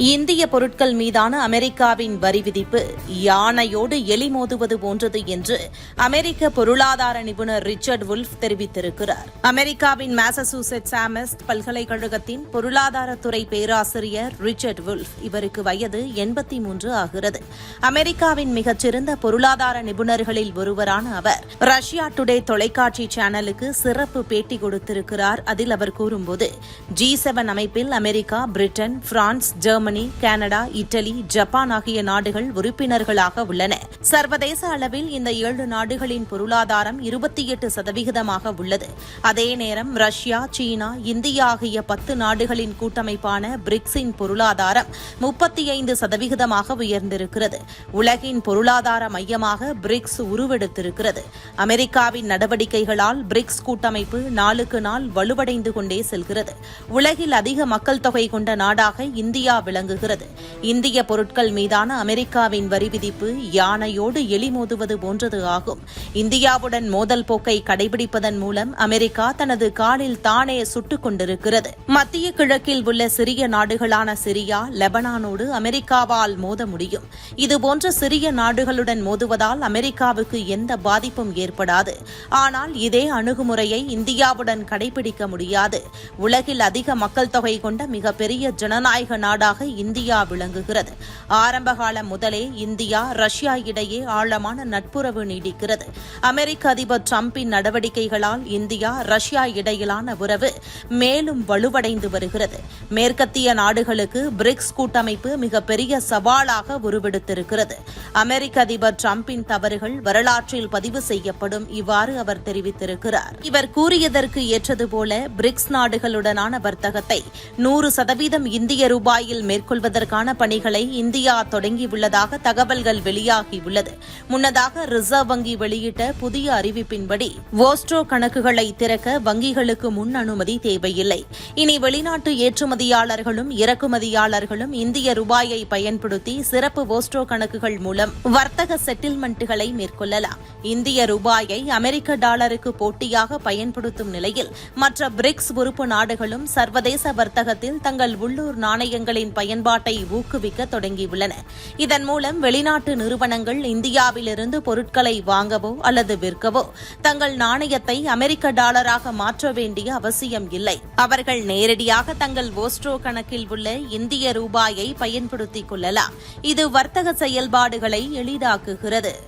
இந்திய பொருட்கள் மீதான அமெரிக்காவின் வரி விதிப்பு யானையோடு எலி மோதுவது போன்றது என்று அமெரிக்க பொருளாதார நிபுணர் ரிச்சர்ட் வுல்ஃப் தெரிவித்திருக்கிறார். அமெரிக்காவின் மாசசூசெட்ஸ் ஆமஸ்ட் பல்கலைக்கழகத்தின் பொருளாதாரத்துறை பேராசிரியர் ரிச்சர்ட் வுல்ஃப் இவருக்கு வயது எண்பத்தி மூன்று ஆகிறது. அமெரிக்காவின் மிகச்சிறந்த பொருளாதார நிபுணர்களில் ஒருவரான அவர் ரஷ்யா டுடே தொலைக்காட்சி சேனலுக்கு சிறப்பு பேட்டி கொடுத்திருக்கிறார். அதில் அவர் கூறும்போது ஜி செவன் அமைப்பில் America Britain France Germany Germany Canada Italy Japan ஆகிய நாடுகள் உறுப்பினர்களாக உள்ளன. சர்வதேச அளவில் இந்த ஏழு நாடுகளின் பொருளாதாரம் இருபத்தி எட்டு சதவிகிதமாக உள்ளது. அதே நேரம் ரஷ்யா சீனா இந்தியா ஆகிய பத்து நாடுகளின் கூட்டமைப்பான பிரிக்ஸின் பொருளாதாரம் முப்பத்தி ஐந்து சதவிகிதமாக உயர்ந்திருக்கிறது. உலகின் பொருளாதார மையமாக பிரிக்ஸ் உருவெடுத்திருக்கிறது. அமெரிக்காவின் நடவடிக்கைகளால் பிரிக்ஸ் கூட்டமைப்பு நாளுக்கு நாள் வலுவடைந்து கொண்டே செல்கிறது. உலகில் அதிக மக்கள் தொகை கொண்ட நாடாக இந்தியா விளை விளங்குகிறது இந்திய பொருட்கள் மீதான அமெரிக்காவின் வரி விதிப்பு யானையோடு எலி மோதுவது போன்றது ஆகும். இந்தியாவுடன் மோதல் போக்கை கடைபிடிப்பதன் மூலம் அமெரிக்கா தனது காலில் தானே சுட்டுக் கொண்டிருக்கிறது. மத்திய கிழக்கில் உள்ள சிறிய நாடுகளான சிரியா லெபனானோடு அமெரிக்காவால் மோத முடியும். இதுபோன்ற சிறிய நாடுகளுடன் மோதுவதால் அமெரிக்காவுக்கு எந்த பாதிப்பும் ஏற்படாது. ஆனால் இதே அணுகுமுறையை இந்தியாவுடன் கடைபிடிக்க முடியாது. உலகில் அதிக மக்கள் தொகை கொண்ட மிகப்பெரிய ஜனநாயக நாடாக இந்தியா விளங்குகிறது. ஆரம்பகாலம் முதலே இந்தியா ரஷ்யா இடையே ஆழமான நட்புறவு நீடிக்கிறது. அமெரிக்க அதிபர் டிரம்பின் நடவடிக்கைகளால் இந்தியா ரஷ்யா இடையிலான உறவு மேலும் வலுவடைந்து வருகிறது. மேற்கத்திய நாடுகளுக்கு பிரிக்ஸ் கூட்டமைப்பு மிகப்பெரிய சவாலாக உருவெடுத்திருக்கிறது. அமெரிக்க அதிபர் டிரம்பின் தவறுகள் வரலாற்றில் பதிவு செய்யப்படும் இவ்வாறு அவர் தெரிவித்திருக்கிறார். இவர் கூறியதற்கு ஏற்றது போல பிரிக்ஸ் நாடுகளுடனான வர்த்தகத்தை நூறு சதவீதம் இந்திய ரூபாயில் மேற்கொள்வதற்கான பணிகளை இந்தியா தொடங்கியுள்ளதாக தகவல்கள் வெளியாகியுள்ளது. முன்னதாக ரிசர்வ் வங்கி வெளியிட்ட புதிய அறிவிப்பின்படி ஓஸ்ட்ரோ கணக்குகளை திறக்க வங்கிகளுக்கு முன் அனுமதி தேவையில்லை. இனி வெளிநாட்டு ஏற்றுமதியாளர்களும் இறக்குமதியாளர்களும் இந்திய ரூபாயை பயன்படுத்தி சிறப்பு வோஸ்ட்ரோ கணக்குகள் மூலம் வர்த்தக செட்டில்மெண்ட்டுகளை மேற்கொள்ளலாம். இந்திய ரூபாயை அமெரிக்க டாலருக்கு போட்டியாக பயன்படுத்தும் நிலையில் மற்ற பிரிக்ஸ் உறுப்பு நாடுகளும் சர்வதேச வர்த்தகத்தில் தங்கள் உள்ளூர் நாணயங்களின் பயன்பாட்டை ஊக்குவிக்க தொடங்கியுள்ளன. இதன் மூலம் வெளிநாட்டு நிறுவனங்கள் இந்தியாவிலிருந்து பொருட்களை வாங்கவோ அல்லது விற்கவோ தங்கள் நாணயத்தை அமெரிக்க டாலராக மாற்ற வேண்டிய அவசியம் இல்லை. அவர்கள் நேரடியாக தங்கள் ஓஸ்ட்ரோ கணக்கில் உள்ள இந்திய ரூபாயை பயன்படுத்திக் கொள்ளலாம். இது வர்த்தக செயல்பாடுகளை எளிதாக்குகிறது.